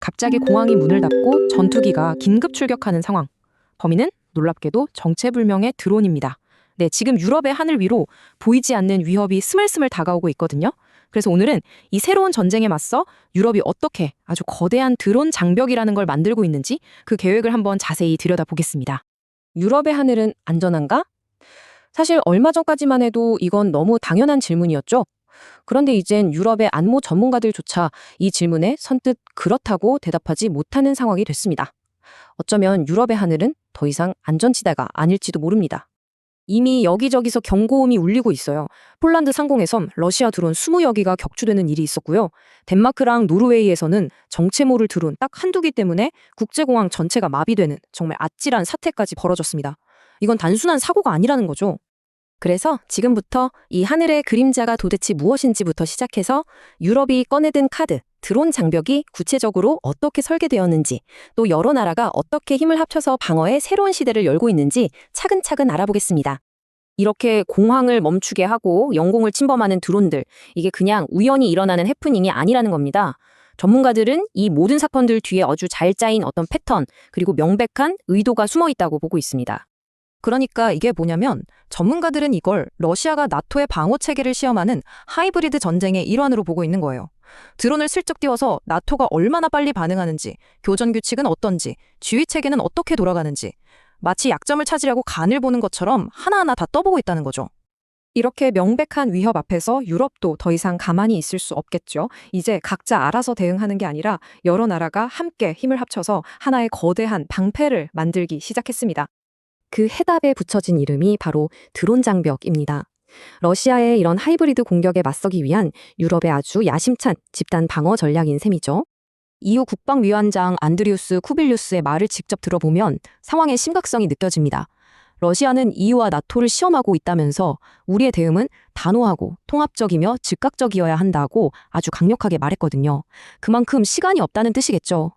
갑자기 공항이 문을 닫고 전투기가 긴급 출격하는 상황. 범인은 놀랍게도 정체불명의 드론입니다. 네, 지금 유럽의 하늘 위로 보이지 않는 위협이 스물스물 다가오고 있거든요. 그래서 오늘은 이 새로운 전쟁에 맞서 유럽이 어떻게 아주 거대한 드론 장벽이라는 걸 만들고 있는지 그 계획을 한번 자세히 들여다보겠습니다. 유럽의 하늘은 안전한가? 사실 얼마 전까지만 해도 이건 너무 당연한 질문이었죠. 그런데 이젠 유럽의 안보 전문가들조차 이 질문에 선뜻 그렇다고 대답하지 못하는 상황이 됐습니다. 어쩌면 유럽의 하늘은 더 이상 안전지대가 아닐지도 모릅니다. 이미 여기저기서 경고음이 울리고 있어요. 폴란드 상공의 섬 러시아 드론 20여 기가 격추되는 일이 있었고요. 덴마크랑 노르웨이에서는 정체모를 드론 딱 한두 기 때문에 국제공항 전체가 마비되는 정말 아찔한 사태까지 벌어졌습니다. 이건 단순한 사고가 아니라는 거죠. 그래서 지금부터 이 하늘의 그림자가 도대체 무엇인지부터 시작해서 유럽이 꺼내든 카드, 드론 장벽이 구체적으로 어떻게 설계되었는지, 또 여러 나라가 어떻게 힘을 합쳐서 방어의 새로운 시대를 열고 있는지 차근차근 알아보겠습니다. 이렇게 공항을 멈추게 하고 영공을 침범하는 드론들, 이게 그냥 우연히 일어나는 해프닝이 아니라는 겁니다. 전문가들은 이 모든 사건들 뒤에 아주 잘 짜인 어떤 패턴, 그리고 명백한 의도가 숨어 있다고 보고 있습니다. 그러니까 이게 뭐냐면 전문가들은 이걸 러시아가 나토의 방어 체계를 시험하는 하이브리드 전쟁의 일환으로 보고 있는 거예요. 드론을 슬쩍 띄워서 나토가 얼마나 빨리 반응하는지, 교전 규칙은 어떤지, 지휘 체계는 어떻게 돌아가는지, 마치 약점을 찾으려고 간을 보는 것처럼 하나하나 다 떠보고 있다는 거죠. 이렇게 명백한 위협 앞에서 유럽도 더 이상 가만히 있을 수 없겠죠. 이제 각자 알아서 대응하는 게 아니라 여러 나라가 함께 힘을 합쳐서 하나의 거대한 방패를 만들기 시작했습니다. 그 해답에 붙여진 이름이 바로 드론 장벽입니다. 러시아의 이런 하이브리드 공격에 맞서기 위한 유럽의 아주 야심찬 집단 방어 전략인 셈이죠. EU 국방위원장 안드리우스 쿠빌리우스의 말을 직접 들어보면 상황의 심각성이 느껴집니다. 러시아는 EU와 나토를 시험하고 있다면서 우리의 대응은 단호하고 통합적이며 즉각적이어야 한다고 아주 강력하게 말했거든요. 그만큼 시간이 없다는 뜻이겠죠.